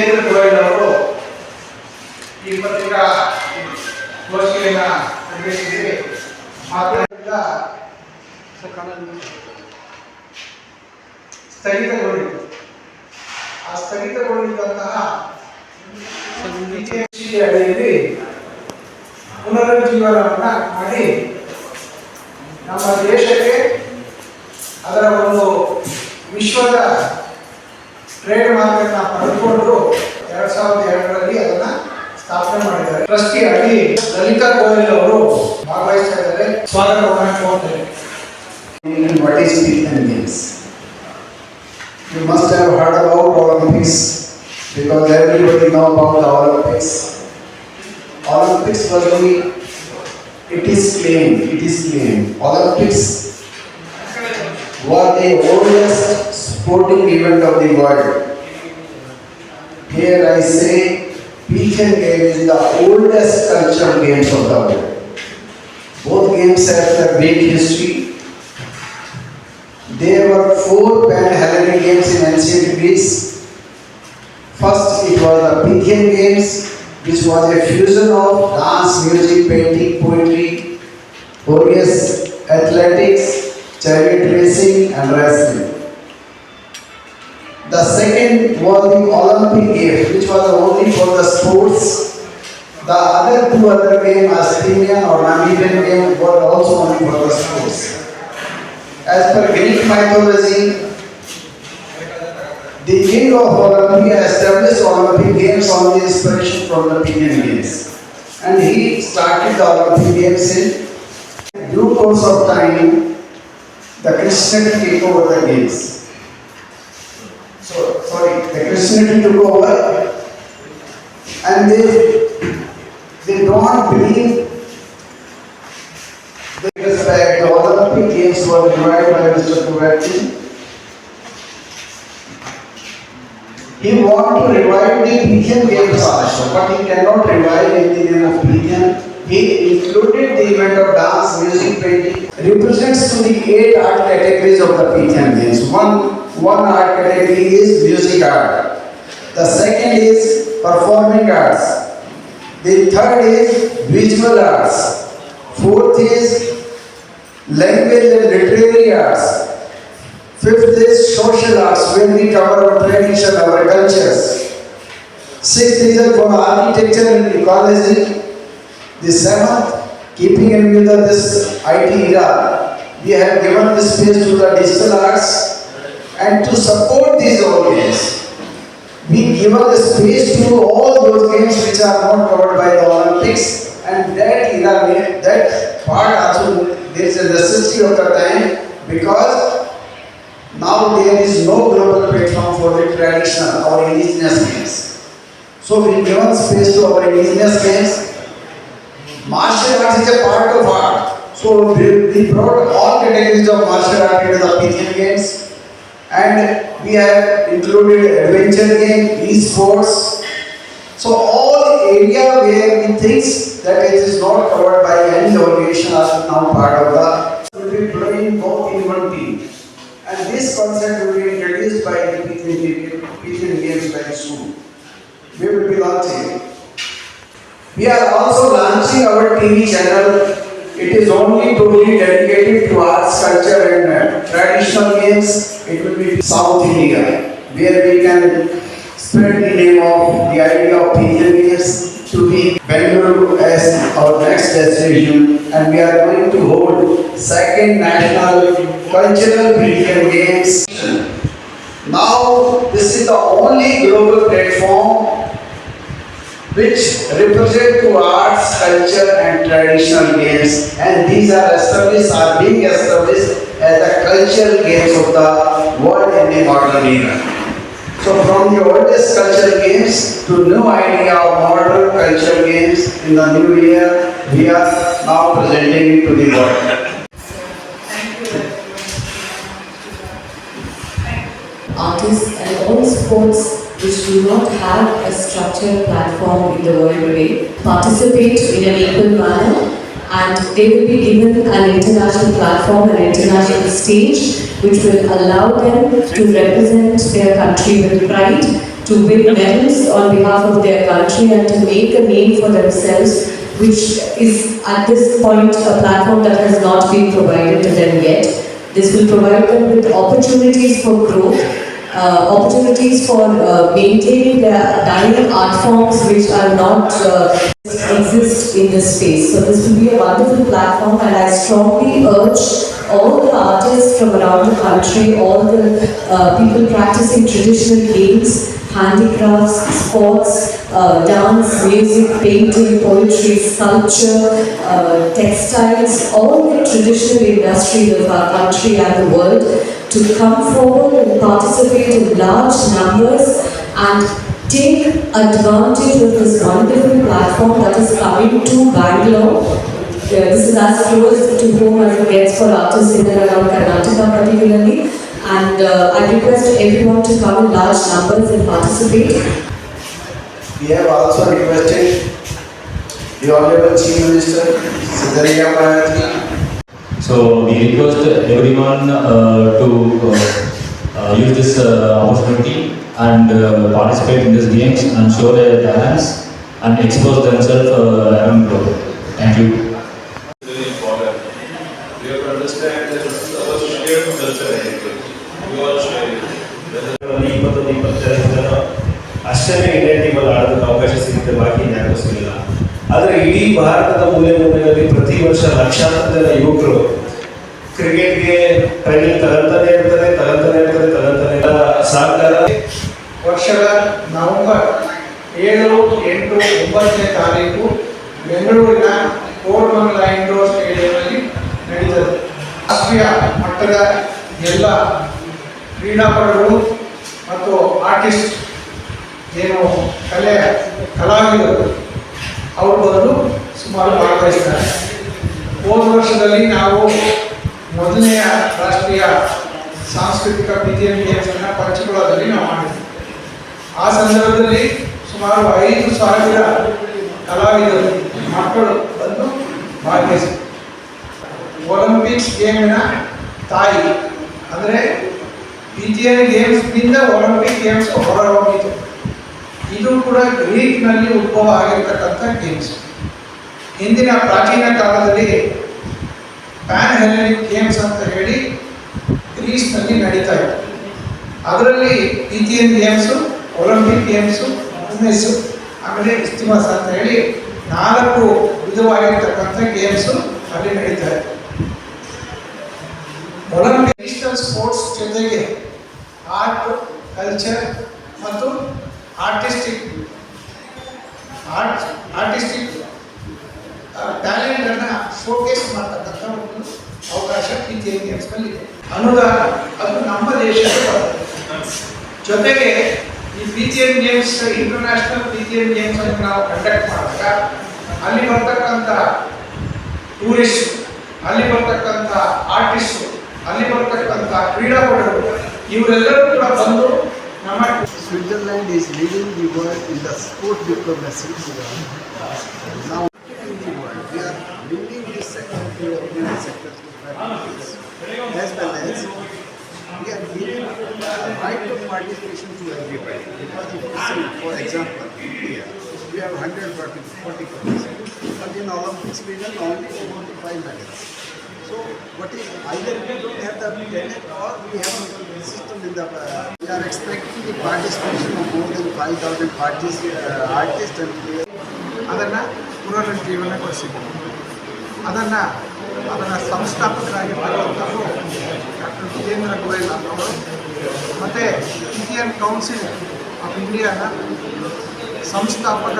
ವಿಜೇಂದ್ರ ಗೋಯಲ್ ಅವರು ಈ ಪತ್ರಿಕಾ ಗೋಷ್ಠಿಯನ್ನು ನಡೆಸಿದ್ದೀವಿ ಮಾತನಾಡಿದ ಸ್ಥಗಿತಗೊಂಡಿತು ಆ ಸ್ಥಗಿತಗೊಂಡಿದ್ದಂತಹ ವಿಜಯ ಅಡಿಯಲ್ಲಿ ಪುನರುಜ್ಜೀವನವನ್ನ ಮಾಡಿ ನಮ್ಮ ದೇಶಕ್ಕೆ ಅದರ ಒಂದು ವಿಶ್ವದ ಟ್ರೇಡ್ ಮಾರ್ಕ್ ಅನ್ನ ಪಡೆದುಕೊಂಡು ಎರಡ್ ಸಾವಿರದ ಎರಡರಲ್ಲಿ ಅದನ್ನ ಸ್ಥಾಪನೆ ಮಾಡಿದ್ದಾರೆ ಟ್ರಸ್ಟಿ ಅಡಿ ಲಲಿತಾ ಗೋಯಲ್ ಅವರು ಭಾಗವಹಿಸ್ತಾ ಇದ್ದಾರೆ ಸ್ವಾಗತವನ್ನ ಕೋರ್ತೇನೆ what is Pithan Games? You must have heard about Olympics because everybody know about the Olympics. Olympics was the, it is claimed, it is claimed, Olympics were the oldest sporting event of the world. Here I say, Pithan game is the oldest cultural games of the world. Both games have a great history. There were four Pan-Hellenic games in ancient Greece. First, it was the Pythian games, which was a fusion of dance, music, painting, poetry, various athletics, chariot racing, and wrestling. The second was the Olympic Games, which was only for the sports. The other two other games, Assyrian or Namibian game, were also only for the sports. As per Greek mythology, the king of Olympia established Olympic Games on the inspiration from the Pythian Games. And he started the Olympic Games in due course of time, the Christianity took over the games. So, sorry, the Christianity took over and they, they don't believe because back the Olympic Games were revived by Mr. Kuberti. He want to revive the Pythian Games also, but he cannot revive in the of. He included the event of dance, music, painting, represents to the eight art categories of the Pythian Games. One, one art category is music art. The second is performing arts. The third is visual arts. Fourth is language and literary arts. Fifth is social arts, where we cover our tradition, our cultures. Sixth is for architecture and ecology. The seventh, keeping in view this IT era, we have given this space to the digital arts and to support these all games. We given the space to all those games which are not covered by the Olympics and that era, that part also, there is a necessity of the time because now there is no global platform for the traditional or indigenous games. So we give given space to our indigenous games. Martial arts is a part of art. So we, we brought all categories of martial art into the Pythian games. And we have included adventure game, e-sports. So all area where we think that it is not covered by any organization are now part of the, will be playing both in one team. And this concept will be introduced by the Pythian Pythian Games very soon. We will be launching. We are also launching our TV channel. It is only totally dedicated to arts, culture and uh, traditional games. It will be South India, where we can spread the name of the idea of Pythian Games to be Bangalore as our next destination. And we are going to hold second national cultural Pythian Games. Now, this is the only global platform which represent to arts, culture and traditional games and these are established, are being established as the cultural games of the world in the modern era. So from the oldest cultural games to new idea of modern cultural games in the new year, we are now presenting it to the world. artists and all sports which do not have a structured platform in the world today participate in an equal manner and they will be given an international platform, an international stage which will allow them to represent their country with pride, to win medals on behalf of their country and to make a name for themselves, which is at this point a platform that has not been provided to them yet. This will provide them with opportunities for growth, uh, opportunities for uh, maintaining their dying art forms which are not uh, exist in this space. So this will be a wonderful platform and I strongly urge all the artists from around the country, all the uh, people practicing traditional games, handicrafts, sports, uh, dance, music, painting, poetry, sculpture, uh, textiles, all the traditional industries of our country and the world to come forward and participate in large numbers and take advantage of this wonderful platform that is coming to Bangalore. Uh, this is as close to home as it gets for artists in and around Karnataka particularly. And uh, I request everyone to come in large numbers and participate. We have also requested the Honorable Chief Minister, Bannerjee, So we request everyone uh, to uh, uh, use this uh, opportunity and uh, participate in these games and show their talents and expose themselves uh, around the globe. Thank you. very important. We have to understand that this is our shared culture heritage. We all share it. ಒಂದು ಇಪ್ಪತ್ತೊಂದು ಇಪ್ಪತ್ತೆರಡು ಜನ ಅಷ್ಟೇ Indian ಟೀಮಲ್ಲಿ ಆಡೋದಕ್ಕೆ ಅವಕಾಶ ಸಿಗುತ್ತೆ ಬಾಕಿ ಯಾರಿಗೂ ಸಿಗಲಿಲ್ಲ ಆದರೆ ಇಡೀ ಭಾರತದ ಮೂಲೆ ಮೂಲೆಯಲ್ಲಿ ಪ್ರತಿ ವರ್ಷ ಲಕ್ಷಾಂತರ ಜನ ಯುವಕರು ಕ್ರಿಕೆಟ್ಗೆ ಟ್ರೈನಿಂಗ್ ತಗೊಂತಾನೆ ಇರ್ತಾರೆ ತಗೊಂತಾನೆ ಇರ್ತಾರೆ ತಗೊಂತಾನೆ ಸಹಕಾರ ವರ್ಷದ ನವೆಂಬರ್ ಏಳು, ಎಂಟು, ಒಂಬತ್ತನೇ ತಾರೀಕು ಬೆಂಗಳೂರಿನ ಕೋರಮಂಗಲ ಇಂಡೋರ್ ಸ್ಟೇಡಿಯಂನಲ್ಲಿ ನಡೆಯುತ್ತದೆ ರಾಷ್ಟ್ರೀಯ ಮಟ್ಟದ ಎಲ್ಲ ಕ್ರೀಡಾಪಟುಗಳು ಮತ್ತು ಆರ್ಟಿಸ್ಟ್, ಏನು ಕಲೆ, ಕಲಾವಿದರು ಅವರು ಬಂದು ಸುಮಾರು ಭಾಗವಹಿಸ್ತಾರೆ ಹೋದ ವರ್ಷದಲ್ಲಿ ನಾವು ಮೊದಲನೆಯ ರಾಷ್ಟ್ರೀಯ ಸಾಂಸ್ಕೃತಿಕ ಬಿದಿಯನ್ ಗೇಮ್ಸನ್ನು ಪಂಚಕುಳದಲ್ಲಿ ನಾವು ಮಾಡಿದ್ವಿ. ಆ ಸಂದರ್ಭದಲ್ಲಿ ಸುಮಾರು ಐದು ಸಾವಿರ ಕಲಾವಿದರು, ಮಕ್ಕಳು ಬಂದು ಭಾಗವಹಿಸಿದರು. ಒಲಿಂಪಿಕ್ಸ್ ಗೇಮಿನ ತಾಯಿ, ಅಂದರೆ ಬಿಜಿಎನ್ ಗೇಮ್ಸ್ನಿಂದ ಒಲಿಂಪಿಕ್ ಗೇಮ್ಸ್ ಹೊರ ಹೋಗಿತು ಇದು ಕೂಡ ಗ್ರೀಕ್ನಲ್ಲಿ ಉದ್ಭವ ಆಗಿರ್ತಕ್ಕಂಥ ಗೇಮ್ಸ್. ಹಿಂದಿನ ಪ್ರಾಚೀನ ಕಾಲದಲ್ಲಿ ಪ್ಯಾನ್ ಹೆಲೆನಿಕ್ ಗೇಮ್ಸ್ ಅಂತ ಹೇಳಿ ಗ್ರೀಸ್ನಲ್ಲಿ ನಡೀತಾ ಇತ್ತು. ಅದರಲ್ಲಿ ಇಥಿಯನ್ ಗೇಮ್ಸು, ಒಲಿಂಪಿಕ್ ಗೇಮ್ಸು ಬಿಸ್ನೆಸ್ಸು ಆಮೇಲೆ ಇಸ್ತಿಮಾಸ್ ಅಂತ ಹೇಳಿ ನಾಲ್ಕು ವಿಧವಾಗಿರ್ತಕ್ಕಂಥ ಗೇಮ್ಸು ಅಲ್ಲಿ ನಡೀತಾ ಇತ್ತು. ಒಲಿಂಪಿಕ್ ಸ್ಪೋರ್ಟ್ಸ್ ಜೊತೆಗೆ ಆರ್ಟ್, ಕಲ್ಚರ್ ಮತ್ತು ಆರ್ಟಿಸ್ಟಿಕ್ ಆರ್ಟ್ ಆರ್ಟಿಸ್ಟಿಕ್ ಟ್ಯಾಲೆಂಟನ್ನು ಶೋಕೇಸ್ ಮಾಡ್ತಕ್ಕಂಥ ಒಂದು ಅವಕಾಶ ಪಿ ಜೆ ಎ ಗೇಮ್ಸ್ನಲ್ಲಿ ಇದೆ. ಅನುದಾನ. ಅದು ನಮ್ಮ ಬರುತ್ತೆ ಜೊತೆಗೆ ಈ P G N games international P G M games ಅನ್ನು ನಾವು ಕಂಡಕ್ಟ್ ಮಾಡಿದಾಗ ಅಲ್ಲಿ ಬರ್ತಕ್ಕಂಥ ಟೂರಿಸ್ಟ್ ಅಲ್ಲಿ ಬರ್ತಕ್ಕಂಥ ಆರ್ಟಿಸ್ಟು ಅಲ್ಲಿ ಬರ್ತಕ್ಕಂಥ ಕ್ರೀಡಾಪಟುಗಳು, ಇವರೆಲ್ಲರೂ ಕೂಡ ಬಂದು Switzerland is leading the world in the sport diplomacy. Now, the world, we are leading this sector to European sector as well as we are giving the right of participation to everybody. Because if you see, for example, India, we have 140 participants, but in Olympics we only 45 medals. So, what is either we don't have the tenant or we have a system in the. Uh, we are expecting the participation of more than 5,000 parties, uh, artists and players. ಅದನ್ನು ಪುನರುಜ್ಜೀವನಗೊಳಿಸಿದ್ರು ಅದನ್ನು ಅದರ ಸಂಸ್ಥಾಪಕರಾಗಿರ್ತಕ್ಕಂಥವರು doctor Vijendra Goyal ಅನ್ನೋರು ಮತ್ತು Indian council of ಇಂಡಿಯಾನ ಸಂಸ್ಥಾಪಕ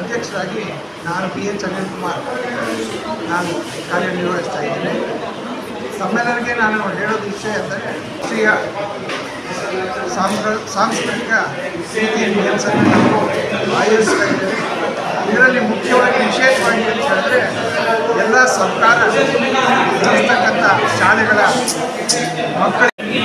ಅಧ್ಯಕ್ಷರಾಗಿ ನಾನು P H Anil Kumar ನಾನು ಕಾರ್ಯನಿರ್ವಹಿಸ್ತಾ ಇದ್ದೇನೆ. ಸಮ್ಮೇಳನಕ್ಕೆ ನಾನು ಹೇಳೋದು ವಿಷಯ ಅಂದರೆ ರಾಷ್ಟ್ರೀಯ ಸಾಂಸ್ಕೃ, ಸಾಂಸ್ಕೃತಿಕ ಸ್ಥಿತಿಯನ್ನು ನಾವು ಆಯೋಜಿಸ್ತಾ ಇದ್ದೇವೆ. ಇದರಲ್ಲಿ ಮುಖ್ಯವಾಗಿ ವಿಶೇಷವಾಗಿ ಅಂತ ಹೇಳಿದ್ರೆ ಎಲ್ಲ ಸರ್ಕಾರ ನಡೆಸ್ತಕ್ಕಂಥ ಶಾಲೆಗಳ ಮಕ್ಕಳಿಗೆ